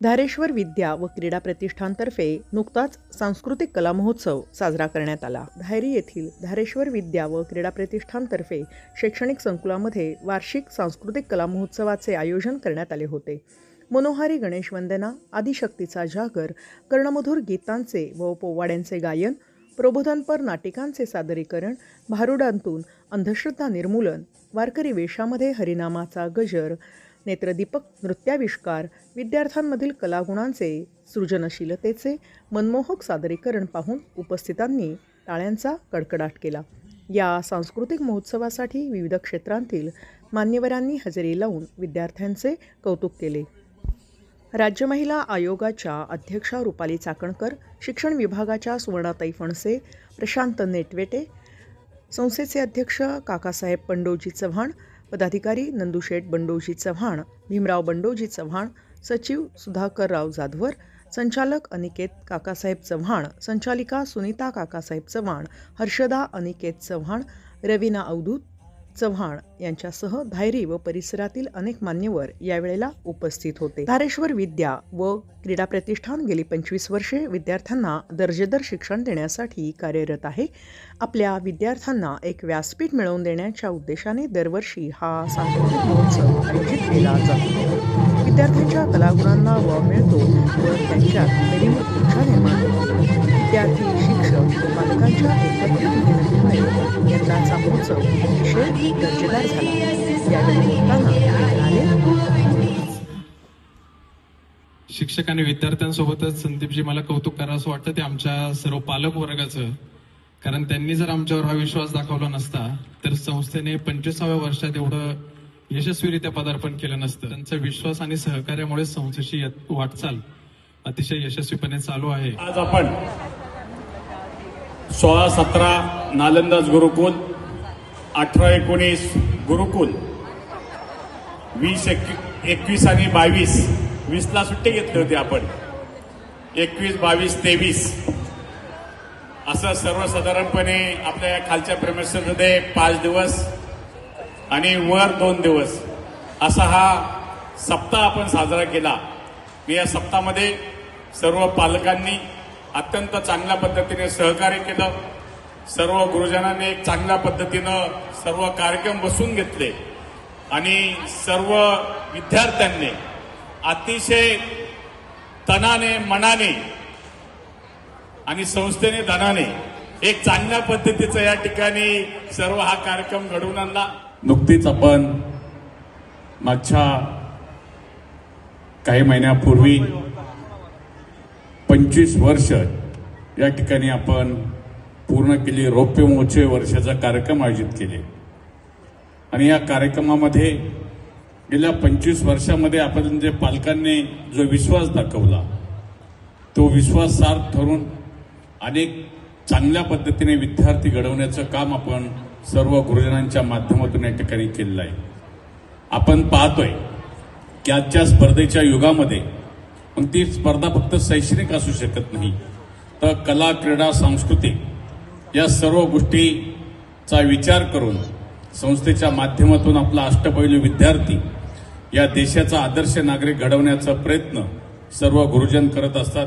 धारेश्वर विद्या व क्रीडा प्रतिष्ठानतर्फे नुकताच सांस्कृतिक कला महोत्सव साजरा करण्यात आला. धायरी येथील धारेश्वर विद्या व क्रीडा प्रतिष्ठानतर्फे शैक्षणिक संकुलामध्ये वार्षिक सांस्कृतिक कला महोत्सवाचे आयोजन करण्यात आले होते. मनोहारी गणेश वंदना आदिशक्तीचा जागर कर्णमधुर गीतांचे व पोवाड्यांचे गायन प्रबोधनपर नाटिकांचे सादरीकरण भारुडांतून अंधश्रद्धा निर्मूलन वारकरी वेशामध्ये हरिनामाचा गजर नेत्रदीपक नृत्याविष्कार विद्यार्थ्यांमधील कलागुणांचे सृजनशीलतेचे मनमोहक सादरीकरण पाहून उपस्थितांनी टाळ्यांचा कडकडाट केला. या सांस्कृतिक महोत्सवासाठी विविध क्षेत्रांतील मान्यवरांनी हजेरी लावून विद्यार्थ्यांचे कौतुक केले. राज्य महिला आयोगाच्या अध्यक्षा रुपाली चाकणकर शिक्षण विभागाच्या सुवर्णाताई फणसे प्रशांत नेटवेटे संस्थेचे अध्यक्ष काकासाहेब पंडोजी चव्हाण पदाधिकारी नंदुशेठ बंडोजी चव्हाण भीमराव बंडोजी चव्हाण सचिव सुधाकरराव जाधवर संचालक अनिकेत काकासाहेब चव्हाण संचालिका सुनीता काकासाहेब चव्हाण हर्षदा अनिकेत चव्हाण रवीना अवधूत चव्हाण यांच्यासह धायरी व परिसरातील अनेक मान्यवर यावेळेला उपस्थित होते. धारेश्वर विद्या व क्रीडा प्रतिष्ठान गेली पंचवीस वर्षे विद्यार्थ्यांना दर्जेदार शिक्षण देण्यासाठी कार्यरत आहे. आपल्या विद्यार्थ्यांना एक व्यासपीठ मिळवून देण्याच्या उद्देशाने दरवर्षी हा सांस्कृतिक महोत्सव आयोजित केला जातो. विद्यार्थ्यांच्या कलागुणांना वाव मिळतो व त्यांच्यात नवीन ऊर्जा महोत्सव दर्जेदार झाला. यावेळी बोलताना म्हणाले शिक्षक आणि विद्यार्थ्यांसोबतच संदीपजी मला कौतुक करावं असं वाटतं ते आमच्या सर्व पालक वर्गाचं. कारण त्यांनी जर आमच्यावर हा विश्वास दाखवला नसता तर संस्थेने पंचवीसाव्या वर्षात एवढं यशस्वीरित्या पदार्पण केलं नसतं. त्यांचा विश्वास आणि सहकार्यामुळे संस्थेची यत- वाटचाल अतिशय यशस्वीपणे चालू आहे. आज आपण सोळा सतरा नालंदाज गुरुकुल अठरा एकोणीस गुरुकुल. वीस एक एकवीस आणि बावीस. वीसला सुट्टी घेतली होती आपण. एकवीस बावीस तेवीस. असं सर्वसाधारणपणे आपल्या या खालच्या प्रेमेसमध्ये पाच दिवस आणि वर दोन दिवस असा हा सप्ताह आपण साजरा केला. या सप्ताहामध्ये सर्व पालकांनी अत्यंत चांगल्या पद्धतीने सहकार्य केलं. सर्व गुरुजनांनी एक चांगल्या पद्धतीनं सर्व कार्यक्रम बसून घेतले. आणि सर्व विद्यार्थ्यांनी अतिशय तनाने मनाने आणि संस्थेने धनाने एक चांगल्या पद्धतीचा या ठिकाणी सर्व हा कार्यक्रम घडवून आणला. नुकतीच आपण मागच्या काही महिन्यापूर्वी पंचवीस वर्ष या ठिकाणी आपण पूर्ण केली रौप्य महोत्सव वर्षाचा कार्यक्रम आयोजित केले. आणि या कार्यक्रमामध्ये गेल्या पंचवीस वर्षामध्ये आपण जे पालकांनी जो विश्वास दाखवला तो विश्वास सार्थ ठरून अनेक चांगल्या पद्धतीने विद्यार्थी घडवण्याचं काम आपण सर्व गुरुजनांच्या माध्यमातून या ठिकाणी केलेलं आहे. आपण पाहतोय की आजच्या स्पर्धेच्या युगामध्ये मग ती स्पर्धा फक्त शैक्षणिक असू शकत नाही तर कला क्रीडा सांस्कृतिक या सर्व गोष्टीचा विचार करून संस्थेच्या माध्यमातून आपला अष्टपैलू विद्यार्थी या देशाचा आदर्श नागरिक घडवण्याचा प्रयत्न सर्व गुरुजन करत असतात.